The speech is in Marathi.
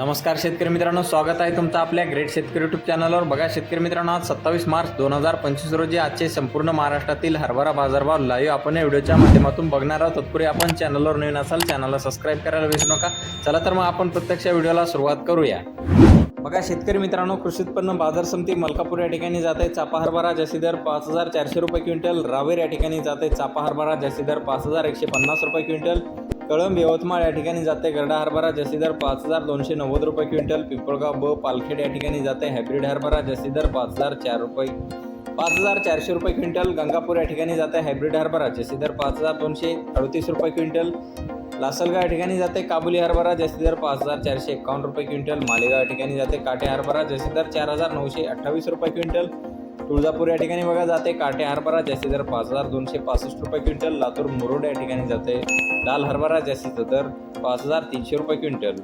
नमस्कार शेतकरी मित्रांनो स्वागत आहे तुमचं आपल्या ग्रेट शेतकरी युट्यूब चॅनलवर बघा शेतकरी मित्रांनो आज सत्तावीस मार्च दोन हजार पंचवीस रोजी आजचे संपूर्ण महाराष्ट्रातील हरभरा बाजारभाव लाईव्ह आपण या व्हिडिओच्या माध्यमातून बघणार आहोत. तत्पूर्वी आपण चॅनलवर नवीन असाल चॅनलला सबस्क्राईब करायला विसरू नका. चला तर मग आपण प्रत्यक्ष व्हिडिओला सुरुवात करूया. बघा शेतकरी मित्रांनो कृषी उत्पन्न बाजार समिती मलकापूर या ठिकाणी जात आहे. चापा हरभरा जास्ती दर पाच हजार चारशे रुपये क्विंटल. रावेर या ठिकाणी जात आहे. चापा हरभरा जास्ती दर पाच हजार एकशे पन्नास रुपये क्विंटल. कळंब यवतमाळ या ठिकाणी जाते. गरडा हरभरा जास्ती दर पाच हजार दोनशे नव्वद रुपये क्विंटल. पिंपळगाव ब पालखेड या ठिकाणी जाते. हायब्रिड हरभरा जास्ती दर पाच हजार चार रुपये पाच हजार चारशे रुपये क्विंटल. गंगापूर या ठिकाणी जाते. हायब्रिड हरभरा जास्ती दर पाच हजार दोनशे अडतीस रुपये क्विंटल. लासलगाव या ठिकाणी जाते. काबुली हरभरा जास्ती दर पाच हजार चारशे एकावन्न रुपये क्विंटल. मालेगाव या ठिकाणी जाते. काटे हरभरा जास्ती दर चार हजार नऊशे अठ्ठावीस रुपये क्विंटल. तुळजापूर या ठिकाणी बघा जाते काटे हरभरा जास्तीत दर पाच हजार दोनशे पासष्ट रुपये क्विंटल लातूर मुरुड या ठिकाणी जाते. लाल हरभरा जास्तीचा दर पाच हजार तीनशे रुपये क्विंटल.